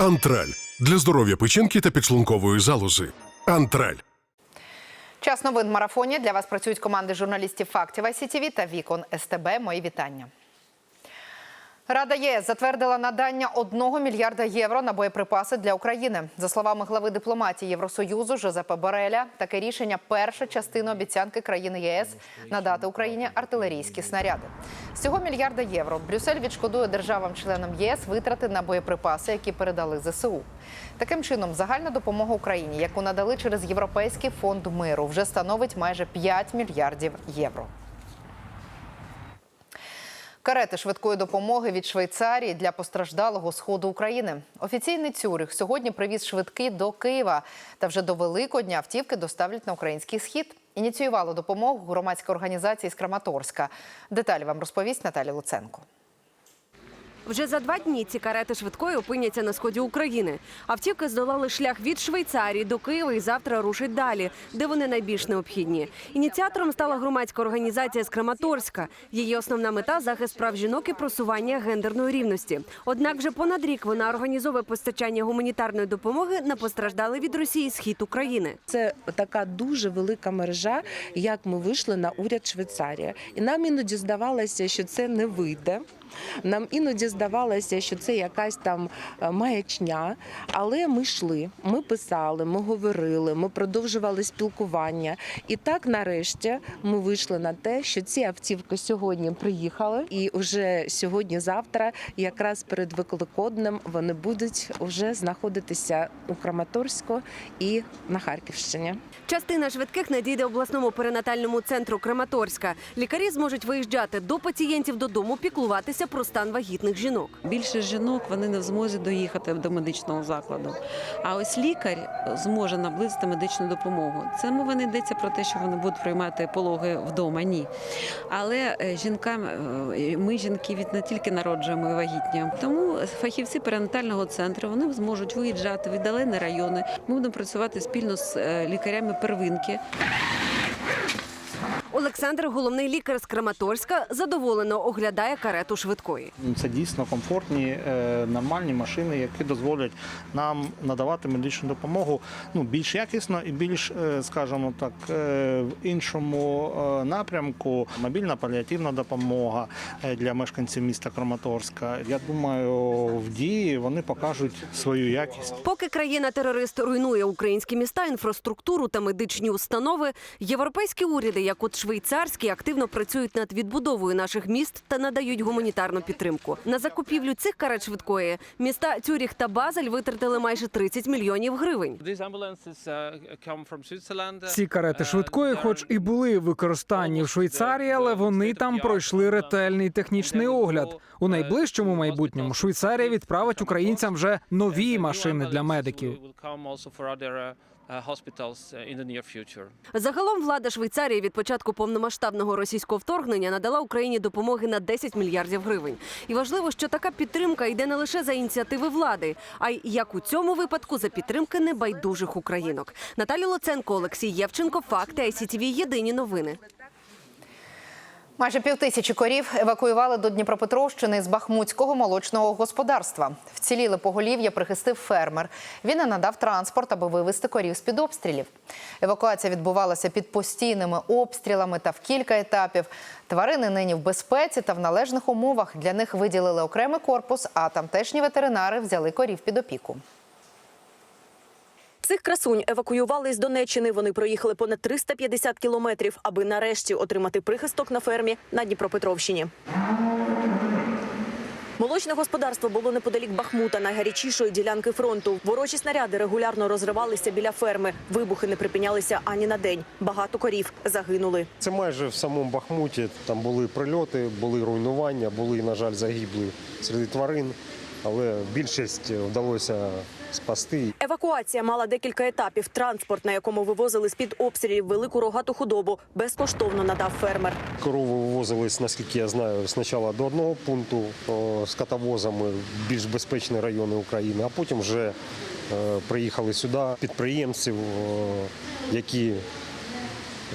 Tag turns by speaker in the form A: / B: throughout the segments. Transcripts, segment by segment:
A: Антраль для здоров'я печінки та підшлункової залози. Антраль.
B: Час новин марафоні. Для вас працюють команди журналістів фактів ICTV та Вікон СТБ. Мої вітання. Рада ЄС затвердила надання 1 мільярда євро на боєприпаси для України. За словами глави дипломатії Євросоюзу Жозепа Бореля, таке рішення перша частина обіцянки країни ЄС надати Україні артилерійські снаряди. З цього мільярда євро Брюссель відшкодує державам-членам ЄС витрати на боєприпаси, які передали ЗСУ. Таким чином, загальна допомога Україні, яку надали через Європейський фонд миру, вже становить майже 5 мільярдів євро. Карети швидкої допомоги від Швейцарії для постраждалого сходу України. Офіційний Цюрих сьогодні привіз швидкі до Києва. Та вже до Великодня автівки доставлять на український схід. Ініціювала допомогу громадська організація з Краматорська. Деталі вам розповість Наталя Луценко.
C: Вже за два дні ці карети швидкої опиняться на сході України. Автівки здолали шлях від Швейцарії до Києва і завтра рушать далі, де вони найбільш необхідні. Ініціатором стала громадська організація з Краматорська. Її основна мета захист прав жінок і просування гендерної рівності. Однак вже понад рік вона організовує постачання гуманітарної допомоги на постраждалий від Росії схід України.
D: Це така дуже велика мережа, як ми вийшли на уряд Швейцарії. І нам іноді здавалося, що це не вийде. Нам іноді здавалося, що це якась там е, маячня, але ми йшли, ми писали, ми говорили, ми продовжували спілкування. І так, нарешті, ми вийшли на те, що ці автівки сьогодні приїхали, і вже сьогодні-завтра, якраз перед Великоднем, вони будуть вже знаходитися у Краматорську і на Харківщині.
C: Частина швидких надійде обласному перинатальному центру Краматорська. Лікарі зможуть виїжджати до пацієнтів додому, піклуватися про стан вагітних жінок.
E: Більше жінок вони не в змозі доїхати до медичного закладу. А ось лікар зможе наблизити медичну допомогу. Це мова не йдеться про те, що вони будуть приймати пологи вдома. Ні. Але е, жінкам е, ми жінки від не тільки народжуємо і вагітні. Тому фахівці перинатального центру вони зможуть виїжджати в віддалені райони. Ми будемо працювати спільно з е, лікарями первинки.
C: Олександр, головний лікар з Краматорська, задоволено оглядає карету швидкої.
F: Ну, Це дійсно комфортні, е, нормальні машини, які дозволять нам надавати медичну допомогу ну, більш якісно і більш, е, скажімо так, е, в іншому напрямку. Мобільна паліативна допомога для мешканців міста Краматорська. Я думаю, в дії вони покажуть свою якість.
C: Поки країна-терорист руйнує українські міста, інфраструктуру та медичні установи, європейські уряди, як от швейцарський, активно працюють над відбудовою наших міст та надають гуманітарну підтримку. На закупівлю цих карет швидкої міста Цюріх та Базель витратили майже 30 мільйонів гривень.
G: Ці карети швидкої, хоч і були використані в Швейцарії, але вони там пройшли ретельний технічний огляд. У найближчому майбутньому Швейцарія відправить українцям вже нові машини для медиків.
C: Загалом влада Швейцарії від початку повномасштабного російського вторгнення надала Україні допомоги на 10 мільярдів гривень. І важливо, що така підтримка йде не лише за ініціативи влади, а й як у цьому випадку за підтримки небайдужих українок. Наталя Луценко, Олексій Євченко, факти ICTV, Єдині новини.
B: Майже півтисячі корів евакуювали до Дніпропетровщини з Бахмутського молочного господарства. Вціліли поголів'я прихистив фермер. Він і надав транспорт, аби вивезти корів з-під обстрілів. Евакуація відбувалася під постійними обстрілами та в кілька етапів. Тварини нині в безпеці та в належних умовах. Для них виділили окремий корпус, а тамтешні ветеринари взяли корів під опіку.
H: Цих красунь евакуювали з Донеччини. Вони проїхали понад 350 кілометрів, аби нарешті отримати прихисток на фермі на Дніпропетровщині. Молочне господарство було неподалік Бахмута, найгарячішої ділянки фронту. Ворожі снаряди регулярно розривалися біля ферми. Вибухи не припинялися ані на день. Багато корів загинули.
I: Це майже в самому Бахмуті. Там були прильоти, були руйнування, були, на жаль, загиблі серед тварин, але більшість вдалося спасти.
H: Евакуація мала декілька етапів. Транспорт, на якому вивозили з під обстрілів велику рогату худобу, безкоштовно надав фермер.
I: Корови вивозились, наскільки я знаю, спочатку до одного пункту з катавозами в більш безпечні райони України, а потім вже е, приїхали сюди підприємців, які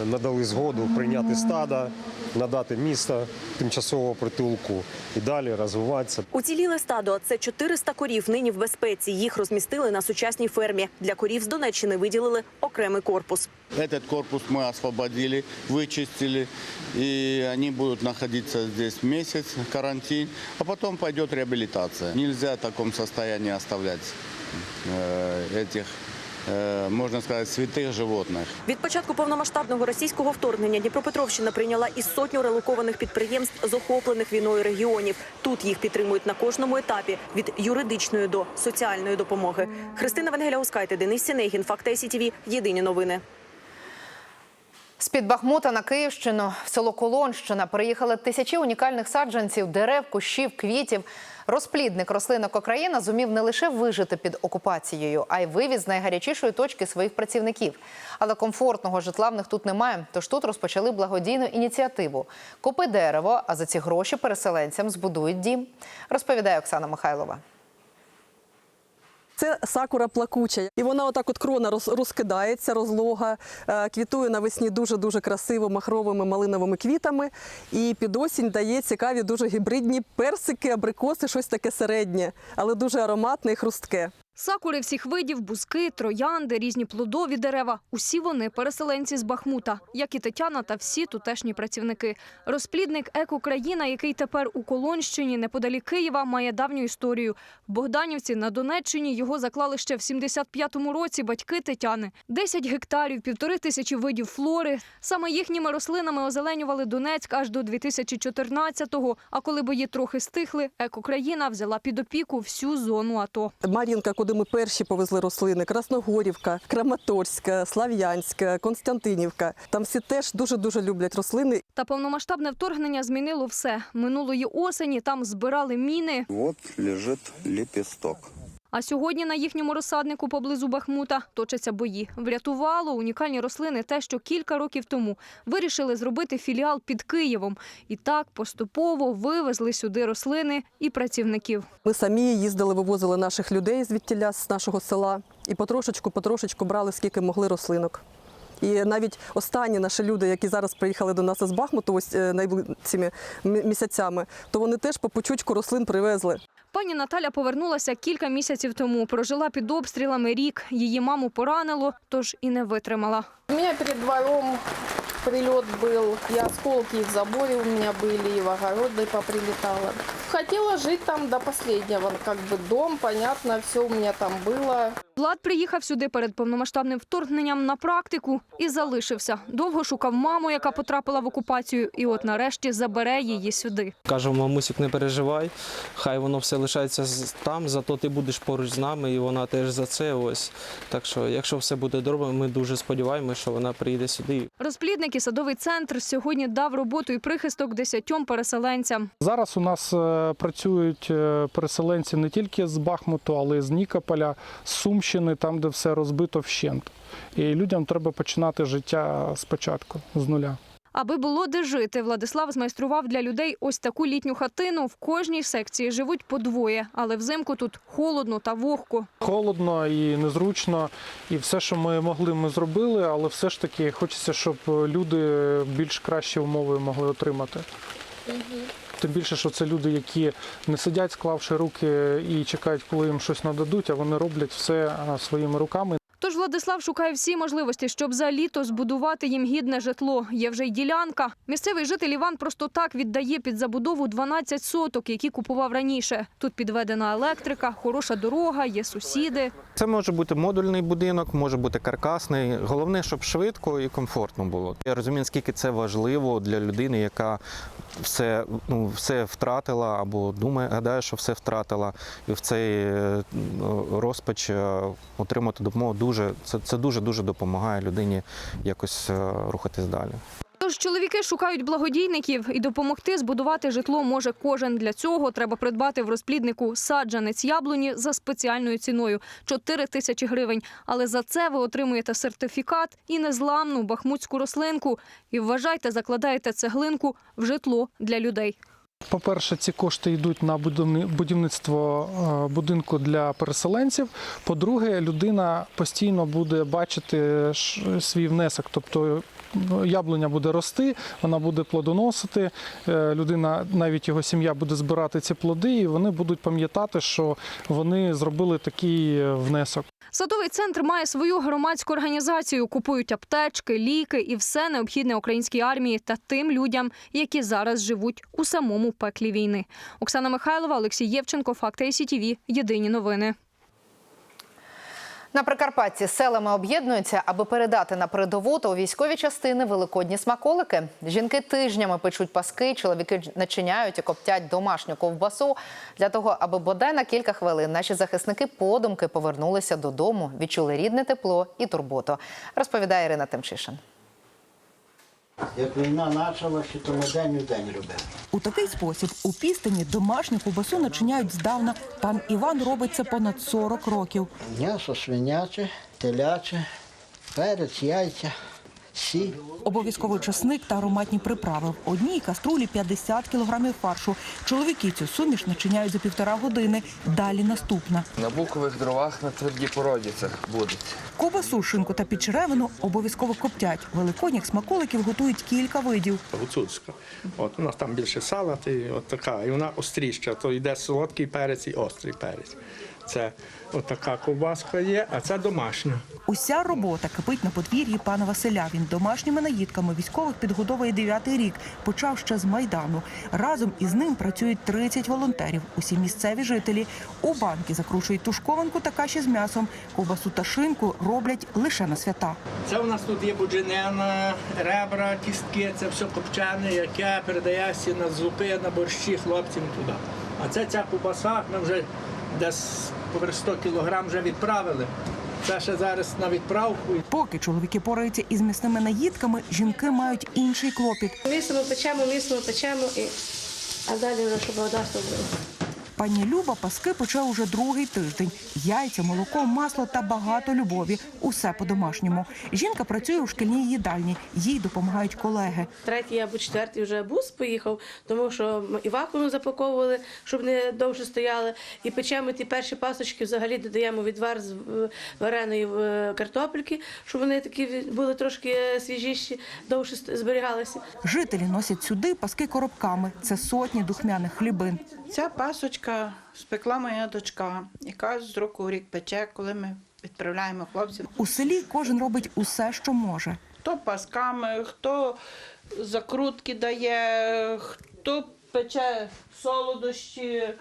I: надали згоду прийняти стада надати місто тимчасового притулку і далі розвиватися.
H: Уціліле стадо це 400 корів. Нині в безпеці. Їх розмістили на сучасній фермі. Для корів з Донеччини виділили окремий корпус.
J: Этот корпус мы освободили, вычистили, и они будут находиться здесь месяц, карантин, а потом пойдет реабилитация. Нельзя в таком состоянии оставлять э, этих, э, можно сказать, святых животных.
H: Від початку повномасштабного російського вторгнення Дніпропетровщина прийняла із сотню релокованих підприємств з охоплених війною регіонів. Тут їх підтримують на кожному етапі від юридичної до соціальної допомоги. Христина Венгеля-Ускайте, Денис Сінегін, Факти СІТВ. Єдині новини.
B: З-під Бахмута на Київщину в село Колонщина приїхали тисячі унікальних саджанців, дерев, кущів, квітів. Розплідник рослинок Україна зумів не лише вижити під окупацією, а й вивіз з найгарячішої точки своїх працівників. Але комфортного житла в них тут немає. Тож тут розпочали благодійну ініціативу. Купи дерево, а за ці гроші переселенцям збудують дім. Розповідає Оксана Михайлова.
K: Це сакура плакуча, і вона отак от крона роз- розкидається, розлога, е, квітує навесні дуже дуже красиво махровими малиновими квітами. І під осінь дає цікаві дуже гібридні персики, абрикоси, щось таке середнє, але дуже ароматне і хрустке.
L: Сакури всіх видів, бузки, троянди, різні плодові дерева. Усі вони переселенці з Бахмута, як і Тетяна та всі тутешні працівники. Розплідник «Екокраїна», який тепер у Колонщині, неподалік Києва, має давню історію. Богданівці на Донеччині його заклали ще в 75-му році батьки Тетяни. 10 гектарів, півтори тисячі видів флори. Саме їхніми рослинами озеленювали Донецьк аж до 2014-го. А коли бої трохи стихли, «Екокраїна» взяла під опіку всю зону АТО.
K: Мар'їнка, куди ми перші повезли рослини, Красногорівка, Краматорська, Слав'янська, Константинівка. Там всі теж дуже дуже люблять рослини.
L: Та повномасштабне вторгнення змінило все. Минулої осені там збирали міни,
J: Вот лежить лепесток.
L: А сьогодні на їхньому розсаднику поблизу Бахмута точаться бої. Врятувало унікальні рослини те, що кілька років тому вирішили зробити філіал під Києвом. І так поступово вивезли сюди рослини і працівників.
K: Ми самі їздили, вивозили наших людей звідтіля з нашого села і потрошечку, потрошечку брали скільки могли рослинок. І навіть останні наші люди, які зараз приїхали до нас із Бахмуту, ось е, найближчими місяцями, то вони теж по пучучку рослин привезли.
L: Пані Наталя повернулася кілька місяців тому. Прожила під обстрілами рік. Її маму поранило, тож і не витримала.
M: У меня перед двором прилет был, и осколки и в заборе у меня были, и в огороды поприлетало. Хотела жить там до последнего, как бы дом, понятно, все у меня там было.
L: Влад приїхав сюди перед повномасштабним вторгненням на практику і залишився. Довго шукав маму, яка потрапила в окупацію, і от нарешті забере її сюди.
N: Кажу, мамусік, не переживай, хай воно все лишається там, зато ти будеш поруч з нами, і вона теж за це. Ось. Так що, якщо все буде добре, ми дуже сподіваємося, що вона приїде сюди.
L: Розплідник і садовий центр сьогодні дав роботу і прихисток десятьом переселенцям.
O: Зараз у нас е, працюють е, переселенці не тільки з Бахмуту, але й з Нікополя, з Сумщини, там, де все розбито вщент. І людям треба починати життя спочатку, з нуля.
L: Аби було де жити, Владислав змайстрував для людей ось таку літню хатину. В кожній секції живуть по двоє, але взимку тут холодно та вогко.
O: Холодно і незручно, і все, що ми могли, ми зробили, але все ж таки хочеться, щоб люди більш кращі умови могли отримати. Тим більше, що це люди, які не сидять, склавши руки і чекають, коли їм щось нададуть, а вони роблять все своїми руками.
L: Владислав шукає всі можливості, щоб за літо збудувати їм гідне житло. Є вже й ділянка. Місцевий житель Іван просто так віддає під забудову 12 соток, які купував раніше. Тут підведена електрика, хороша дорога, є сусіди.
N: Це може бути модульний будинок, може бути каркасний. Головне, щоб швидко і комфортно було. Я розумію, наскільки це важливо для людини, яка все, ну, все втратила або думає, гадає, що все втратила, і в цей е, ну, розпач е, отримати допомогу дуже це, це дуже дуже допомагає людині якось е, рухатись далі.
L: Тож чоловіки шукають благодійників і допомогти збудувати житло може кожен. Для цього треба придбати в розпліднику саджанець яблуні за спеціальною ціною – 4 тисячі гривень. Але за це ви отримуєте сертифікат і незламну бахмутську рослинку. І вважайте, закладаєте цеглинку в житло для людей.
O: По-перше, ці кошти йдуть на будівни- будівництво е, будинку для переселенців. По-друге, людина постійно буде бачити свій внесок, тобто ну, яблуня буде рости, вона буде плодоносити. е, Людина, навіть його сім'я буде збирати ці плоди, і вони будуть пам'ятати, що вони зробили такий е, внесок.
L: Садовий центр має свою громадську організацію. Купують аптечки, ліки і все необхідне українській армії та тим людям, які зараз живуть у самому пеклі війни. Оксана Михайлова, Олексій Євченко, Факти СІТІВІ. Єдині новини.
B: На Прикарпатті селами об'єднуються, аби передати на передову та у військові частини великодні смаколики. Жінки тижнями печуть паски, чоловіки начиняють і коптять домашню ковбасу для того, аби бодай на кілька хвилин наші захисники подумки повернулися додому, відчули рідне тепло і турботу. Розповідає Ірина Тимчишин.
P: Як війна почалася, то ми день у день робили.
Q: У такий спосіб у пістині домашню кубасу начиняють здавна. Пан Іван робить це понад 40 років.
P: М'ясо свиняче, теляче, перець, яйця,
Q: Обов'язково часник та ароматні приправи. В одній каструлі 50 кілограмів фаршу. Чоловіки цю суміш начиняють за півтора години. Далі наступна.
R: На букових дровах на твердій породі це буде.
Q: Ковбасу, шинку та підчеревину обов'язково коптять. Великодніх смаколиків готують кілька видів.
S: гуцульська. От у нас там більше сала, і от така, і вона остріща, то йде солодкий перець і острий перець. Це от така ковбаска є, а це домашня.
Q: Уся робота кипить на подвір'ї пана Василя. Він домашніми наїдками військових підгодовує дев'ятий рік. Почав ще з майдану. Разом із ним працюють 30 волонтерів. Усі місцеві жителі у банки закручують тушкованку та каші з м'ясом. Ковбасу та шинку роблять лише на свята.
S: Це у нас тут є будженина, ребра, кістки, це все копчене, яке передається на зупи, на борщі хлопцям туди. А це ця ковбаса, ми вже десь поверх 100 кілограм вже відправили. Це ще зараз на відправку.
Q: Поки чоловіки пораються із м'ясними наїдками, жінки мають інший клопіт.
T: Місимо печемо, місимо печемо, і... а далі вже щоб вода собрала.
Q: Пані Люба паски пече уже другий тиждень. Яйця, молоко, масло та багато любові. Усе по-домашньому. Жінка працює у шкільній їдальні. Їй допомагають колеги.
T: Третій або четвертий вже бус поїхав, тому що ми і вакуум запаковували, щоб не довше стояли. І печемо ті перші пасочки, взагалі додаємо відвар з е, вареної е, картопельки, щоб вони такі були трошки е, свіжіші, довше зберігалися.
Q: Жителі носять сюди паски коробками. Це сотні духмяних хлібин.
U: Ця пасочка спекла моя дочка, яка з року в рік пече, коли ми відправляємо хлопців.
Q: У селі кожен робить усе, що може.
U: Хто пасками, хто закрутки дає, хто пече солодощі.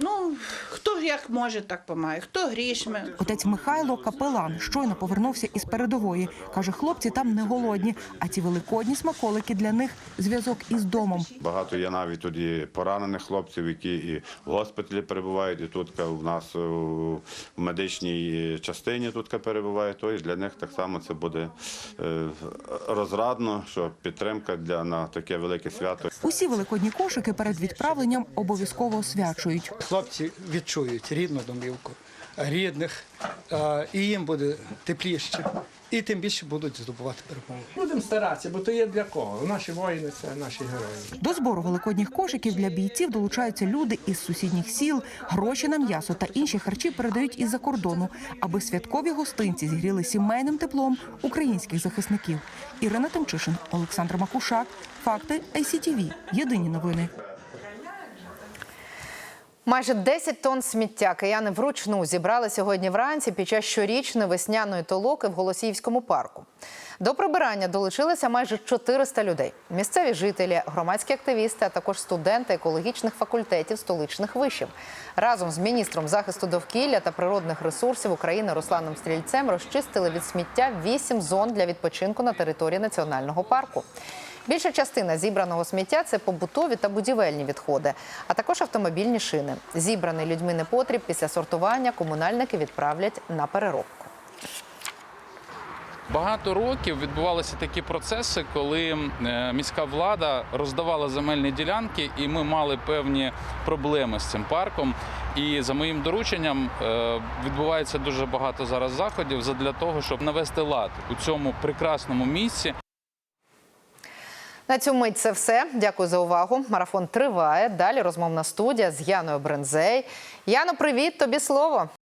U: Ну, хто як може, так допомагає, хто грішми.
Q: Отець Михайло капелан щойно повернувся із передової. Каже, хлопці там не голодні, а ці великодні смаколики для них зв'язок із домом.
V: Багато є навіть тут і поранених хлопців, які і в госпіталі перебувають, і тут в нас в медичній частині тут перебувають. То і для них так само це буде е, розрадно, що підтримка для на таке велике свято.
Q: Усі великодні кошики перед відправленням обов'язково освячують.
W: Хлопці відчують рідну домівку, рідних, і їм буде тепліше. І тим більше будуть здобувати перемогу.
S: Будемо старатися, бо то є для кого. Наші воїни це наші герої.
Q: До збору великодніх кошиків для бійців долучаються люди із сусідніх сіл. Гроші на м'ясо та інші харчі передають із-за кордону, аби святкові гостинці зігріли сімейним теплом українських захисників. Ірина Тимчишин, Олександр Макушак. Факти ICTV. Єдині новини.
B: Майже 10 тонн сміття кияни вручну зібрали сьогодні вранці під час щорічної весняної толоки в Голосіївському парку. До прибирання долучилися майже 400 людей. Місцеві жителі, громадські активісти, а також студенти екологічних факультетів столичних вишів. Разом з міністром захисту довкілля та природних ресурсів України Русланом Стрільцем розчистили від сміття 8 зон для відпочинку на території національного парку. Більша частина зібраного сміття це побутові та будівельні відходи, а також автомобільні шини. Зібраний людьми непотріб після сортування комунальники відправлять на переробку.
X: Багато років відбувалися такі процеси, коли е, міська влада роздавала земельні ділянки, і ми мали певні проблеми з цим парком. І за моїм дорученням е, відбувається дуже багато зараз заходів для того, щоб навести лад у цьому прекрасному місці.
B: На цю мить це все. Дякую за увагу. Марафон триває. Далі розмовна студія з Яною Брензей. Яно, привіт, тобі слово.